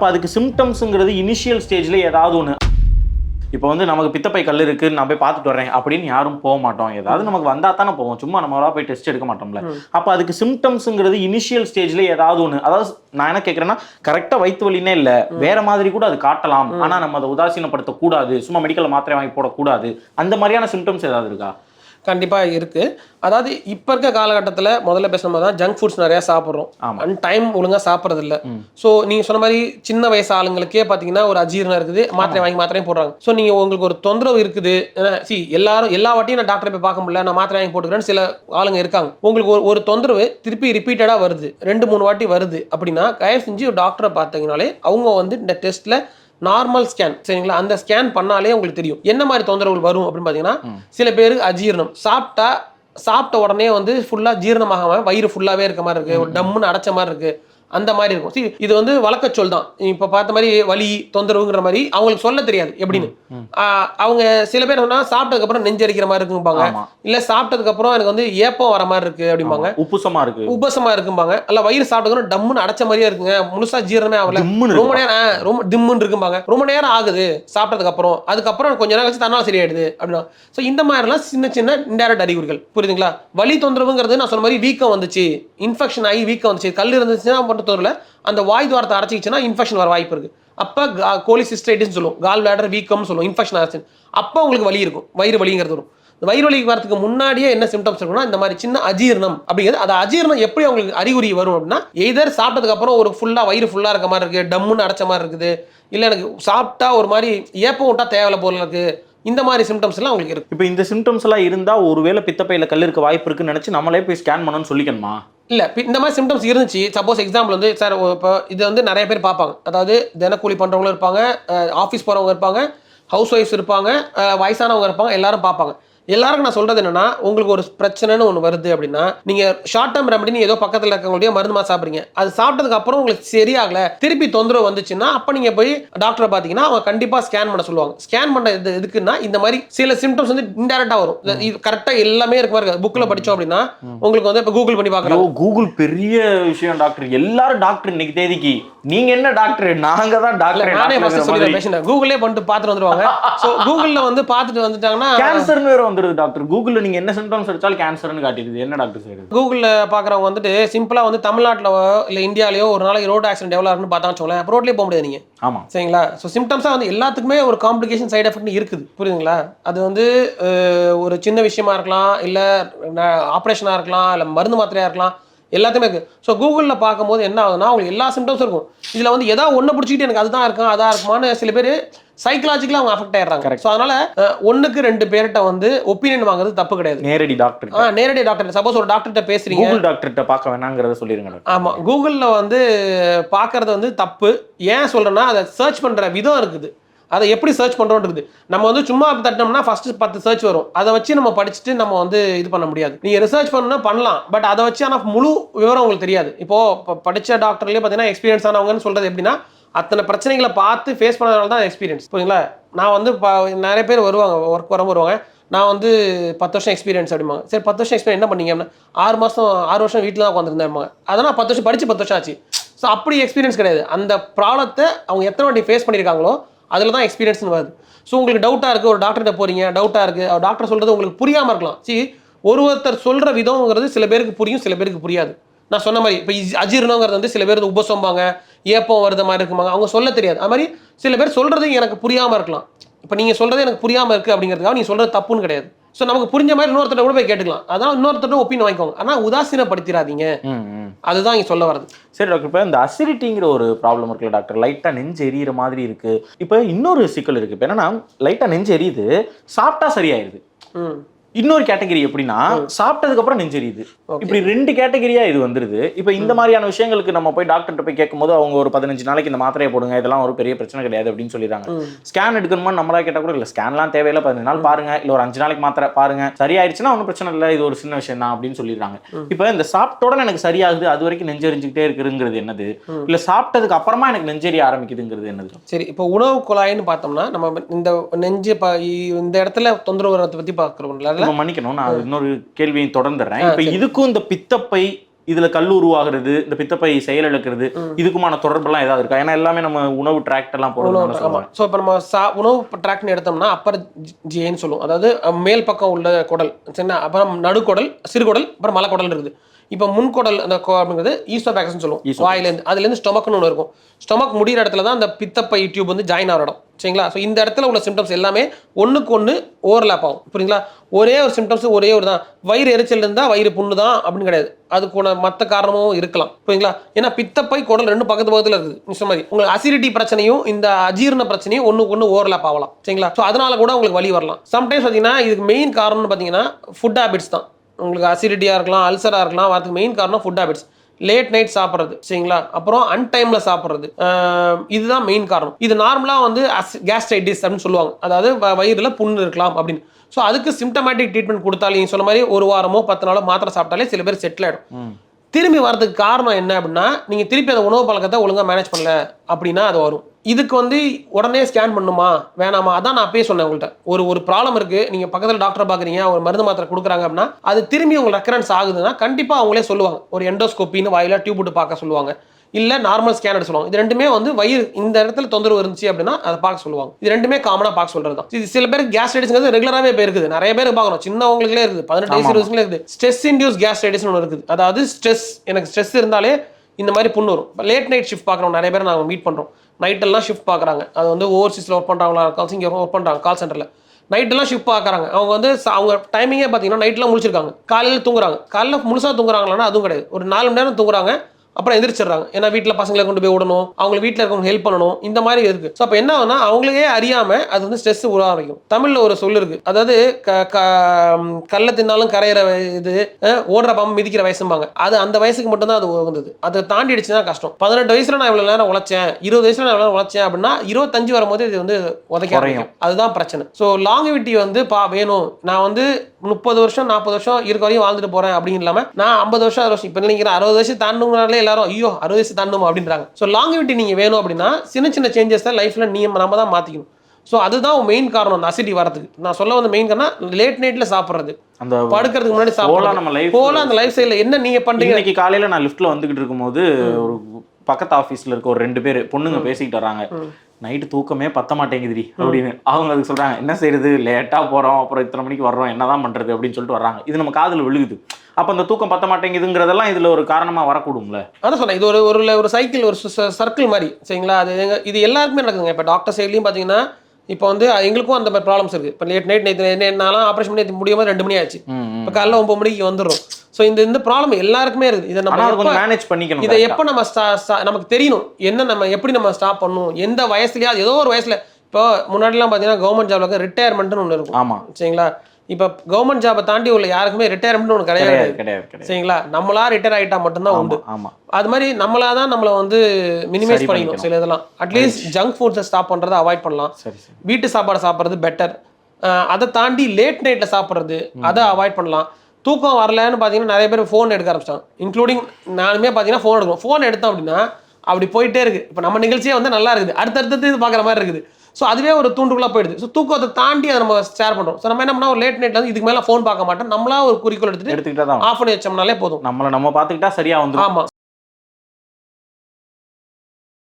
அப்போ அதுக்கு சிம்டம்ஸுங்கிறது இனிஷியல் ஸ்டேஜில் ஏதாவது ஒன்று இப்போ வந்து நமக்கு பித்தப்பை கல் இருக்கு நான் போய் பார்த்துட்டு வரேன் அப்படின்னு யாரும் போக மாட்டோம். ஏதாவது நமக்கு வந்தா தானே போவோம். சும்மா நம்மளா போய் டெஸ்ட் எடுக்க மாட்டோம்ல. அப்போ அதுக்கு சிம்டம்ஸுங்கிறது இனிஷியல் ஸ்டேஜ்ல ஏதாவது ஒன்று அதாவது நான் என்ன கேட்குறேன்னா கரெக்டாக வயிற்று வலினே இல்லை. வேற மாதிரி கூட அது காட்டலாம். ஆனா நம்ம அதை உதாசீனப்படுத்த கூடாது சும்மா மெடிக்கல் மாத்திரை வாங்கி போடக்கூடாது. அந்த மாதிரியான சிம்டம்ஸ் ஏதாவது இருக்கா? கண்டிப்பாக இருக்கு. அதாவது இப்போ இருக்க காலகட்டத்தில் முதல்ல பேசுன மாதிரி தான் ஜங்க் ஃபுட்ஸ் நிறையா சாப்பிட்றோம். அண்ட் டைம் ஒழுங்காக சாப்பிட்றது இல்லை ஸோ நீங்கள் சொன்ன மாதிரி சின்ன வயசு ஆளுங்களுக்கே பார்த்தீங்கன்னா ஒரு அஜீரணம் இருக்குது. மாத்திரை வாங்கி மாத்திரையும் போடுறாங்க. ஸோ நீங்கள் உங்களுக்கு ஒரு தொந்தரவு இருக்குது. சி எல்லாரும் எல்லா வாட்டியும் நான் டாக்டரை போய் பார்க்க முடியல. நான் மாத்திரை வாங்கி போட்டுக்கிறேன்னு சில ஆளுங்க இருக்காங்க. உங்களுக்கு ஒரு ஒரு தொந்தரவு திருப்பி ரிப்பீட்டடாக வருது. ரெண்டு மூணு வாட்டி வருது. அப்படின்னா தயவு செஞ்சு ஒரு டாக்டரை பார்த்தீங்கனாலே அவங்க வந்து இந்த டெஸ்ட்டில் நார்மல் ஸ்கேன் சரிங்களா? அந்த ஸ்கேன் பண்ணாலே உங்களுக்கு தெரியும். என்ன மாதிரி தொந்தரவுகள் வரும் அப்படின்னு பார்த்தீங்கன்னா சில பேருக்கு அஜீரணம். சாப்பிட்டா சாப்பிட்ட உடனே வந்து ஃபுல்லாக ஜீரணமாகாம வயிறு ஃபுல்லாகவே இருக்க மாதிரி இருக்கு. ஒரு டம்முன்னு அடைச்ச மாதிரி இருக்கு. அந்த மாதிரி இருக்கும். See, இது வந்து வழக்க சொல் தான் இப்போ பார்த்த மாதிரி வலி தொந்தரவுங்கிற மாதிரி அவங்களுக்கு சொல்ல தெரியாது. எப்படின்னு? அவங்க சில பேர் சொன்னா சாப்பிட்டதுக்கு அப்புறம் நெஞ்சரிக்கிற மாதிரி இருக்கும்பாங்க. இல்ல சாப்பிட்டதுக்கு அப்புறம் எனக்கு வந்து ஏப்பம் வர மாதிரி இருக்கு அப்படிம்பாங்க. உப்புசமா இருக்கு. உபசமா இருக்கும்பாங்க. அல்ல வயிறு சாப்பிட்டதுக்கு டம்முன்னு அடைச்ச மாதிரியே இருக்குங்க. முழுசா ஜீரணமே ஆகல. ரொம்ப. நேரம் ரொம்ப திம்முன்னு இருக்கும்பாங்க. ரொம்ப நேரம் ஆகுது சாப்பிட்டதுக்கு அப்புறம் அதுக்கப்புறம் கொஞ்ச நேரம் கழிச்சு தன்னால் சரியாயிடுது அப்படின்னா. ஸோ இந்த மாதிரிலாம் சின்ன சின்ன இன்டைரக்ட் அறிகுறிகள். புரியுதுங்களா? வலி தொந்தரவுங்கிறது நான் சொன்ன மாதிரி வீக்கம் வந்துச்சு. இன்ஃபெக்ஷன் ஆகி வீக்கம் வந்துச்சு. கல் இருந்துச்சுன்னா மட்டும் அந்த வாய் துவாரத்தை அடைச்சிக்கிச்சுன்னா இன்ஃபெக்ஷன் வர வாய்ப்பு இருக்குது அப்போ கோலி சிஸ்டைட்டிஸ் சொல்லுவோம். கால் பிளாடர் வீக்கம்னு சொல்லுவோம். இன்ஃபெக்ஷன் ஆச்சு அப்போ உங்களுக்கு வலி இருக்கும். வயிறு வலிங்கிறது வரும். இந்த வயிறு வலிக்கு வரதுக்கு முன்னாடியே என்ன சிம்டம்ஸ் இருக்கும்னா இந்த மாதிரி சின்ன அஜீரணம் அப்படிங்கிறது அது அஜீரணம் எப்படி அவங்களுக்கு அறிகுறி வரும் அப்படின்னா எய்தர் சாப்பிட்டதுக்கப்புறம் ஒரு ஃபுல்லாக வயிறு ஃபுல்லாக இருக்க மாதிரி இருக்குது டம்முன்னு அடைச்ச மாதிரி இருக்குது இல்லை எனக்கு சாப்பிட்டா ஒரு மாதிரி ஏப்பம் விட்டா தேவையில்ல போல இருக்குது இந்த மாதிரி சிம்டம்ஸ் எல்லாம் அவங்களுக்கு இருக்கு. இப்போ இந்த சிம்டம்ஸ் எல்லாம் இருந்தால் ஒருவேளை பித்தப்பையில கல் இருக்க வாய்ப்பு இருக்குன்னு நினச்சி நம்மளே போய் ஸ்கேன் பண்ணணும்னு சொல்லிக்கணுமா? இல்லை இந்த மாதிரி சிம்டம்ஸ் இருந்துச்சு. சப்போஸ் எக்ஸாம்பிள் வந்து சார் இப்போ இது வந்து நிறைய பேர் பார்ப்பாங்க. அதாவது தினக்கூலி பண்ணுறவங்களும் இருப்பாங்க ஆஃபீஸ் போகிறவங்க இருப்பாங்க ஹவுஸ் ஒய்ஃப்ஸ் இருப்பாங்க வயசானவங்க இருப்பாங்க எல்லாரும் பார்ப்பாங்க. எல்லாருக்கும் நான் சொல்றது என்னன்னா உங்களுக்கு ஒரு பிரச்சனைன்னு ஒன்று வருது அப்படின்னா நீங்க ஷார்ட் டேர்ம் ரெமடி ஏதோ பக்கத்துல இருக்கவங்களுடைய மருந்து மாத்திரை சாப்பிடுறீங்க. அது சாப்பிட்டதுக்கு அப்புறம் உங்களுக்கு சரியாகல திருப்பி தொந்தரவு வந்துச்சுன்னா அப்ப நீங்க போய் டாக்டரை பார்த்தீங்கன்னா அவங்க கண்டிப்பா ஸ்கேன் பண்ண சொல்லுவாங்க. ஸ்கேன் பண்ண இது எதுக்குன்னா இந்த மாதிரி சில சிம்டம்ஸ் வந்து இன்டெரக்டா வரும். இது- இது கரெக்டா எல்லாமே இருக்க மாதிரி புக்ல படிச்சோம் அப்படின்னா உங்களுக்கு வந்து இப்போ கூகுள் பண்ணி பார்க்கலாம். கூகுள் பெரிய விஷயம் டாக்டர் எல்லாரும் டாக்டர் இன்னைக்கு தேதிக்கு. நீங்க என்ன டாக்டர் நாங்க தான் டாக்டர் நானே ஃபர்ஸ்ட் சொல்லி பேசினேன் கூகுளே பண்ணிட்டு பார்த்துட்டு வந்துருவாங்க. ஸோ கூகுளில் வந்து பார்த்துட்டு வந்துட்டாங்கன்னா கேன்சர்னு வேற வந்துருது டாக்டர். கூகுள்ல நீங்க என்ன சிம்டம்ஸ் அடிச்சாலும் கேன்சர்னு காட்டிடுது. என்ன டாக்டர் செய்யுது கூகுளில் பார்க்குறவங்க வந்துட்டு சிம்பிளாக வந்து தமிழ்நாட்டில் இல்லை இந்தியாலயோ ஒரு நாளைக்கு ரோடு ஆக்சிடென்ட் எவ்வளோ இருக்குன்னு பார்த்தா வச்சோங்களேன் ரோட்லேயே போக முடியாது நீங்கள் ஆமா. சரிங்களா? ஸோ சிம்டம்ஸாக வந்து எல்லாத்துக்குமே ஒரு காம்ப்ளிகேஷன் சைடு எஃபெக்ட் இருக்குது. புரியுதுங்களா? அது வந்து ஒரு சின்ன விஷயமா இருக்கலாம் இல்லை ஆப்ரேஷனாக இருக்கலாம் இல்லை மருந்து மாத்திரையாக இருக்கலாம் எல்லாத்தையுமே இருக்குது ஸோ கூகுளில் பார்க்கும்போது என்ன ஆகுதுன்னா அவங்களுக்கு எல்லா சிம்டம்ஸும் இருக்கும். இதில் வந்து ஏதாவது ஒன்று பிடிச்சிக்கிட்டு எனக்கு அதுதான் இருக்கும் அதான் இருக்குமான்னு சில பேர் சைக்கலாஜிக்கலாக அவங்க அஃபெக்ட் ஆயிடுறாங்க. ஸோ அதனால ஒண்ணுக்கு ரெண்டு பேர்கிட்ட வந்து ஒப்பீனியன் வாங்குறது தப்பு கிடையாது. நேரடி டாக்டர் ஆ நேரடி டாக்டர் சப்போஸ் ஒரு டாக்டர்கிட்ட பேசுறீங்க. கூகுள் டாக்டர்கிட்ட பார்க்க வேணாங்கிறத சொல்லிருங்க டாக்டர் ஆமா. கூகுள்ல வந்து பார்க்கறது வந்து தப்பு. ஏன் சொல்றேன்னா அதை சர்ச் பண்ற விதம் இருக்குது. அதை எப்படி சர்ச் இருக்குது. நம்ம வந்து சும்மா தட்டினோம்னா ஃபர்ஸ்ட் பத்து சர்ச் வரும். அதை வச்சு நம்ம படிச்சுட்டு நம்ம வந்து இது பண்ண முடியாது. நீங்க ரிசர்ச் பண்ணணும்னா பண்ணலாம். பட் அதை வச்சு ஆனால் முழு விவரம் உங்களுக்கு தெரியாது. இப்போ இப்போ படிச்ச டாக்டர்லயே பார்த்தீங்கன்னா எக்ஸ்பீரியன்ஸ் ஆனவங்கன்னு சொல்றது எப்படின்னா அத்தனை பிரச்சனைகளை பார்த்து ஃபேஸ் பண்ணதுனால தான் எக்ஸ்பீரியன்ஸ் புரியுங்களா நான் வந்து நிறைய பேர் வருவாங்க ஒர்க் வர வருவாங்க. நான் வந்து பத்து வருஷம் எக்ஸ்பீரியன்ஸ் அப்படிம்பாங்க. சரி பத்து வருஷம் எக்ஸ்பீரியன்ஸ் என்ன பண்ணீங்க ஆறு மாதம் ஆறு வருஷம் வீட்டில் தான் உட்காந்துருந்தேன் அதனால் பத்து வருஷம் படித்து பத்து வருஷம் ஆச்சு. ஸோ அப்படி எக்ஸ்பீரியன்ஸ் கிடையாது. அந்த ப்ராப்ளத்தை அவங்க எத்தனை வாட்டி ஃபேஸ் பண்ணியிருக்காங்களோ அதில் தான் எக்ஸ்பீரியன்ஸ்னு வருது. ஸோ உங்களுக்கு டவுட்டாக இருக்குது ஒரு டாக்டர்கிட்ட போகிறீங்க டவுட்டாக இருக்குது அவர் டாக்டர் சொல்கிறது உங்களுக்கு புரியாமல் இருக்கலாம். சி ஒரு ஒருத்தர் சொல்கிற விதம்ங்கிறது சில பேருக்கு புரியும் சில பேருக்கு புரியாது. நான் சொன்ன மாதிரி இப்போ அஜீரணங்கிறது வந்து சில பேர் உபசம்பாங்க. ஏப்பம் வருது மாதிரி இருக்குமாங்க அவங்க சொல்ல தெரியாது. அது மாதிரி சில பேர் சொல்கிறது எனக்கு புரியாமல் இருக்கலாம். இப்போ நீங்கள் சொல்கிறது எனக்கு புரியாமல் இருக்குது அப்படிங்கிறதுக்காக நீங்கள் சொல்கிறது தப்புன்னு கிடையாது. ஸோ நமக்கு புரிஞ்ச மாதிரி இன்னொருத்தர் கூட போய் கேட்டுக்கலாம். அதான் இன்னொருத்தர் ஒப்பீனியன் வாங்கிக்கோங்க. ஆனால் உதாசீனப்படுத்திடாதீங்க. அதுதான் இங்கே சொல்ல வர்றது. சரி டாக்டர். இப்போ இந்த அசிடிட்டிங்கிற ஒரு ப்ராப்ளம் இருக்குல்ல டாக்டர். லைட்டாக நெஞ்சு எரியிற மாதிரி இருக்கு. இப்போ இன்னொரு சிக்கல் இருக்கு. இப்போ என்னன்னா லைட்டாக நெஞ்சு எரியுது சாப்பிட்டா சரியாயிருது. இன்னொரு கேட்டகரி எப்படின்னா சாப்பிட்டதுக்கு அப்புறம் நெஞ்செரியுது. இப்படி ரெண்டு கேட்டகரியா இது வந்துருது. இப்போ இந்த மாதிரியான விஷயங்களுக்கு நம்ம போய் டாக்டர்கிட்ட போய் கேட்கும்போது அவங்க ஒரு பதினஞ்சு நாளைக்கு இந்த மாத்திரையை போடுங்க இதெல்லாம் ஒரு பெரிய பிரச்சனை கிடையாது அப்படின்னு சொல்லிடுறாங்க. ஸ்கேன் எடுக்கணுமா நம்மளா கேட்டா கூட இல்ல ஸ்கேன்லாம் தேவையில்லை பதினஞ்சு நாள் பாருங்க இல்ல ஒரு அஞ்சு நாளைக்கு மாத்திரை பாருங்க சரியாயிருச்சுன்னா ஒன்றும் பிரச்சனை இல்லை இது ஒரு சின்ன விஷயம் தான் அப்படின்னு சொல்லிடுறாங்க. இப்போ இந்த சாப்பிட்ட உடனே எனக்கு சரியாகுது அது வரைக்கும் நெஞ்செரிஞ்சுக்கிட்டே இருக்குங்கிறது என்னது? இல்ல சாப்பிட்டதுக்கு அப்புறமா எனக்கு நெஞ்செரிய ஆரம்பிக்குதுங்கிறது என்னது? சரி இப்போ உணவு குழாய்னு பார்த்தோம்னா நம்ம இந்த நெஞ்சு இந்த இடத்துல தொந்தரவு பற்றி பார்க்குறோம்ல நம்ம மன்னிக்கணும். நான் இன்னொரு கேள்வியை தொடர்ந்துடுறேன். இப்போ இதுக்கும் இந்த பித்தப்பை இதுல கல் உருவாகிறது இந்த பித்தப்பை செயலிழக்கிறது இதுக்குமான தொடர்பெல்லாம் ஏதாவது இருக்கா? ஏன்னா எல்லாமே நம்ம உணவு டிராக்ட் எல்லாம் சொல்லுவாங்க ஸோ இப்போ நம்ம சா உணவு ட்ராக்னு எடுத்தோம்னா அப்பர் ஜிஏன்னு சொல்லுவோம். அதாவது மேல் பக்கம் உள்ள குடல் சரிங்களா? அப்புறம் நடுக்குடல் சிறுகுடல் அப்புறம் மலைக்குடல் இருக்குது. இப்போ முன்குடல் அந்த அப்படிங்கிறது ஈஸ்டோபேக்ஸ்னு சொல்லுவோம். வாயிலேருந்து அதுலேருந்து ஸ்டொமக்னு ஒன்று இருக்கும். ஸ்டொமக் முடிகிற இடத்துல தான் அந்த பித்தப்பை டியூப் வந்து ஜாயின் ஆகிற இடம். சரிங்களா? ஸோ இந்த இடத்துல உள்ள சிம்டம்ஸ் எல்லாமே ஒன்றுக்கு ஒன்று ஓவர்லேப் ஆகும். புரியுங்களா? ஒரே ஒரு சிம்டம்ஸ் ஒரே ஒரு தான். வயிறு எரிச்சல் இருந்தால் வயிறு புண்ணு தான் அப்படின்னு கிடையாது. அதுக்குன மற்ற காரணமும் இருக்கலாம். புரியுங்களா? ஏன்னா பித்தப்பை குடல் ரெண்டு பக்கத்து பக்கத்தில் இருக்குது. சொன்ன மாதிரி. உங்களுக்கு அசிடிட்டி பிரச்சனையும் இந்த அஜீரண பிரச்சனையும் ஒன்றுக்கு ஒன்று ஓவர்லேப் ஆகலாம். சரிங்களா? ஸோ அதனால கூட உங்களுக்கு வலி வரலாம். சம்டைம்ஸ் பார்த்தீங்கன்னா இதுக்கு மெயின் காரணம்னு பார்த்தீங்கன்னா ஃபுட் ஹேபிட்ஸ் தான். உங்களுக்கு அசிடிட்டியாக இருக்கலாம் அல்சராக இருக்கலாம் வரதுக்கு மெயின் காரணம் ஃபுட் ஹேபிட்ஸ் லேட் நைட் சாப்பிட்றது சரிங்களா? அப்புறம் அன்டைமில் சாப்பிட்றது. இதுதான் மெயின் காரணம். இது நார்மலாக வந்து அஸ் கேஸ்ட்ரைட்டிஸ் அப்படின்னு சொல்லுவாங்க. அதாவது வ- புண்ணு இருக்கலாம் அப்படின்னு. ஸோ அதுக்கு சிம்டமேட்டிக் ட்ரீட்மெண்ட் கொடுத்தாலே சொன்ன மாதிரி ஒரு வாரமோ பத்து நாளோ மாத்திரை சாப்பிட்டாலே சில பேர் செட்டில் ஆகிடும் திரும்பி வரதுக்கு காரணம் என்ன அப்படின்னா நீங்கள் திருப்பி அந்த உணவு பழக்கத்தை ஒழுங்காக மேனேஜ் பண்ணல அப்படின்னா அது வரும். இதுக்கு வந்து உடனே ஸ்கேன் பண்ணுமா வேணாமா? அதான் நான் அப்பயே சொன்னேன் உங்கள்கிட்ட ஒரு ஒரு ப்ராப்ளம் இருக்குது நீங்கள் பக்கத்தில் டாக்டரை பார்க்குறீங்க ஒரு மருந்து மாத்திரை கொடுக்குறாங்க அப்படின்னா அது திரும்பி உங்களுக்கு ரெக்கரன்ஸ் ஆகுதுன்னா கண்டிப்பாக அவங்களே சொல்லுவாங்க. ஒரு எண்டோஸ்கோப்பின்னு வாயிலாக டியூப் விட்டு பார்க்க சொல்லுவாங்க. இல்ல நார்மல் ஸ்கேன் எடுத்து சொல்லுவாங்க. இது ரெண்டுமே வந்து வயிறு இந்த இடத்துல தொந்தரவு இருந்துச்சு அப்படின்னா அதை பார்க்க சொல்லுவாங்க. இது ரெண்டுமே காமனா பார்க்க சொல்றது தான் இது சில பேருக்கு கேஸ்ட்ரைட்டிஸ்ங்கிறது ரெகுலராகவே இப்போ இருக்குது நிறைய பேர் பார்க்கணும். சின்னவங்களுக்குலே இருக்குது. பதினெட்டு வயசு இருபது வயசுல இருக்குது. ஸ்ட்ரெஸ் இன்டியூஸ் கேஸ்ட்ரைட்டிஸ்னு ஒன்று இருக்குது. அதாவது ஸ்ட்ரெஸ் எனக்கு ஸ்ட்ரெஸ் இருந்தாலே இந்த மாதிரி புண்ணு வரும். இப்போ லேட் நைட் ஷிஃப்ட் பார்க்குறோம். நிறைய பேர் நாங்கள் மீட் பண்ணுறோம் நைட்டெல்லாம் ஷிஃப்ட் பார்க்குறாங்க. அது வந்து ஓவர்சீஸில் ஒர்க் பண்ணுறாங்களா இருக்காங்க இங்கே ஒர்க் பண்ணுறாங்க கால் சென்டரில் நைட்டெல்லாம் ஷிஃப்ட் பார்க்குறாங்க. அவங்க வந்து அவங்க டைமிங்கே பார்த்தீங்கன்னா நைட்லாம் முழிச்சிருக்காங்க. காலையில் தூங்குறாங்க. காலையில் முழுசாக தூங்குறாங்களான்னா அதுவும் கிடையாது. ஒரு நாலு மணி நேரம் தூங்குறாங்க. அப்புறம் எந்திரிச்சிடுறாங்க. ஏன்னா வீட்டில் பசங்களை கொண்டு போய் விடணும். அவங்க வீட்டில் இருக்கவங்க ஹெல்ப் பண்ணணும். இந்த மாதிரி இருக்கு. ஸோ அப்போ என்ன ஆகுனா அவங்களுக்கே அறியாம அது வந்து ஸ்ட்ரெஸ் உருவாக்கும் தமிழ்ல ஒரு சொல் இருக்கு. அதாவது கல்ல தின்னாலும் கரையிற இது ஓடுற பாம்பு மிதிக்கிற வயசும்பாங்க. அது அந்த வயசுக்கு மட்டும்தான் அது உகந்தது. அதை தாண்டிடுச்சுன்னா கஷ்டம். பதினெட்டு வயசுல நான் இவ்வளவு நேரம் உழைச்சேன். இருபது வயசுல நான் இவ்வளவு உழைச்சேன் அப்படின்னா இருபத்தஞ்சு வரும்போது இது வந்து உதைக்க. அதுதான் பிரச்சனை. ஸோ லாங்கிவிட்டி வந்து பா வேணும். நான் வந்து முப்பது வருஷம் நாற்பது வருஷம் இருக்க வரையும் வாழ்ந்துட்டு போறேன் அப்படின்னு இல்லாம நான் ஐம்பது வருஷம் வருஷம் இப்போ நீங்க அறுபது வருஷம் தாண்டுனாலே எல்லாரும் ஐயோ அறுபது வயசு தாண்டணும் அப்படின்றாங்க. ஸோ லாங்கிவிட்டி நீங்க வேணும் அப்படின்னா சின்ன சின்ன சேஞ்சஸ் தான் லைஃப்ல நீ நம்ம தான் மாத்திக்கணும். ஸோ அதுதான் மெயின் காரணம் அசிடி வரதுக்கு நான் சொல்ல வந்த மெயின் காரணம் லேட் நைட்ல சாப்பிட்றது. அந்த படுக்கிறதுக்கு முன்னாடி சாப்பிடலாம் நம்ம லைஃப் போல அந்த லைஃப் ஸ்டைல என்ன நீங்க பண்றீங்க? இன்னைக்கு காலையில நான் லிஃப்ட்ல வந்துகிட்டு இருக்கும்போது ஒரு பக்கத்து ஆபீஸ்ல இருக்க ஒரு ரெண்டு பேர் பொண்ணுங்க பேசிக்கிட்டு வராங்க. நைட்டு தூக்கமே பத்த மாட்டேங்குதுடி அப்படின்னு. அவங்க அதுக்கு சொல்றாங்க என்ன செய்யறது லேட்டா போறோம். அப்புறம் இத்தனை மணிக்கு வர்றோம். என்னதான் பண்றது? அப்படின்னு சொல்லிட்டு வர்றாங்க. இது நம்ம காதுல விழுகுது. அப்ப அந்த தூக்கம் பத்த மாட்டேங்குதுங்கிறதெல்லாம் இதுல ஒரு காரணமா வரக்கூடும்ல? அதான் சொன்னேன். இது ஒரு ஒரு சைக்கிள் ஒரு சர்க்கிள் மாதிரி. சரிங்களா? அது இது எல்லாருக்குமே நடக்குதுங்க. இப்போ டாக்டர் சைட்லையும் பார்த்தீங்கன்னா இப்போ வந்து எங்களுக்கும் அந்த மாதிரி ப்ராப்ளம்ஸ் இருக்குது இப்போ லேட் நைட் நேற்று என்னாலும் ஆப்ரேஷன் பண்ணி முடியும் ரெண்டு மணி ஆச்சு. இப்போ காலைல ஒன்பது மணிக்கு வந்துடும் ஸோ இந்த இந்த ப்ராப்ளம் எல்லாருக்குமே இருக்குது இதை நம்ம மேனேஜ் பண்ணிக்கணும் இதை. எப்போ நம்ம நமக்கு தெரியணும். என்ன நம்ம எப்படி நம்ம ஸ்டாப் பண்ணணும்? எந்த வயசுலயாவது ஏதோ ஒரு வயசுல இப்போ முன்னாடிலாம் பார்த்தீங்கன்னா கவர்மெண்ட் ஜாப்ல ரிட்டையர்மெண்ட்னு ஒன்று இருக்கும். ஆமா. சரிங்களா? இப்போ கவர்மெண்ட் ஜாபை தாண்டி உள்ள யாருக்குமே ரிட்டையர்மெண்ட் ஒன்று கிடையாது. கிடையாது சரிங்களா? நம்மளா ரிட்டையர் ஆகிட்டா மட்டும்தான் உண்டு. ஆமா. ஆமா அது மாதிரி நம்மளா தான் நம்மளை வந்து மினிமைஸ் பண்ணிக்கணும். சில இதெல்லாம். அட்லீஸ்ட் ஜங்க் ஃபுட்ஸை ஸ்டாப் பண்ணுறதை அவாய்ட் பண்ணலாம். வீட்டு சாப்பாடு சாப்பிட்றது பெட்டர் அதை தாண்டி லேட் நைட்டில் சாப்பிட்றது அதை அவாய்ட் பண்ணலாம். தூக்கம் வரலன்னு பார்த்தீங்கன்னா நிறைய பேர் ஃபோன் எடுக்க ஆரம்பிச்சிட்டாங்க. இன்க்ளூடிங் நானுமே பார்த்தீங்கன்னா ஃபோன் எடுக்கணும். ஃபோன் எடுத்தோம் அப்படின்னா அப்படி போயிட்டே இருக்கு. இப்போ நம்ம நிகழ்ச்சியே வந்து நல்லா இருக்குது. அடுத்தடுத்தது இது பார்க்குற மாதிரி இருக்குது. ஸோ அதுவே ஒரு தூண்டுக்குள்ளே போயிடுது. ஸோ தூக்கத்தை தாண்டி அதை நம்ம ஷேர் பண்ணுறோம் ஸோ நம்ம என்ன பண்ணா ஒரு லேட் நைட்ல வந்து இதுக்கு மேலே ஃபோன் பார்க்க மாட்டோம். நம்மளா ஒரு குறிக்கோள் எடுத்துட்டு எடுத்துக்கிட்டா தான் ஆஃப் பண்ணி வச்சோம்னாலே போதும். நம்மளை நம்ம பாத்துக்கிட்டா சரியா வந்துரும். ஆமா.